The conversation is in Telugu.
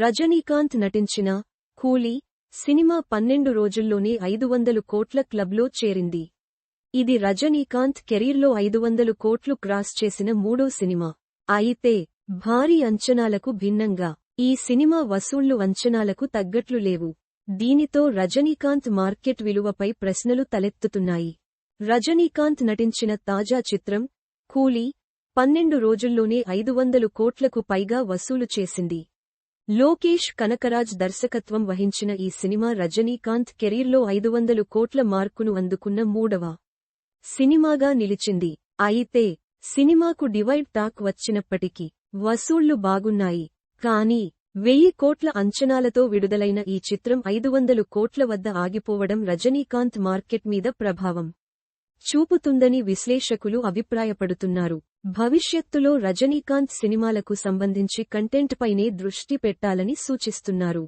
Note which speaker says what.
Speaker 1: రజనీకాంత్ నటించిన కూలీ సినిమా పన్నెండు రోజుల్లోనే ఐదు వందలు కోట్ల క్లబ్లో చేరింది. ఇది రజనీకాంత్ కెరీర్లో ఐదు వందలు కోట్లు క్రాస్ చేసిన మూడో సినిమా. అయితే భారీ అంచనాలకు భిన్నంగా ఈ సినిమా వసూళ్ళు అంచనాలకు తగ్గట్లు లేవు. దీనితో రజనీకాంత్ మార్కెట్ విలువపై ప్రశ్నలు తలెత్తుతున్నాయి. రజనీకాంత్ నటించిన తాజా చిత్రం కూలీ పన్నెండు రోజుల్లోనే ఐదు వందలు కోట్లకు పైగా వసూలు చేసింది. లోకేష్ కనకరాజ్ దర్శకత్వం వహించిన ఈ సినిమా రజనీకాంత్ కెరీర్లో ఐదు వందలు కోట్ల మార్కును అందుకున్న మూడవ సినిమాగా నిలిచింది. అయితే సినిమాకు డివైడ్ టాక్ వచ్చినప్పటికీ వసూళ్ళు బాగున్నాయి. కానీ వెయ్యి కోట్ల అంచనాలతో విడుదలైన ఈ చిత్రం ఐదు వందలు కోట్ల వద్ద ఆగిపోవడం రజనీకాంత్ మార్కెట్ మీద ప్రభావం. చూపుతుందని విశ్లేషకులు అభిప్రాయపడుతున్నారు. భవిష్యత్తులో రజనీకాంత్ సినిమాలకు సంబంధించి కంటెంట్ పైనే దృష్టి పెట్టాలని సూచిస్తున్నారు.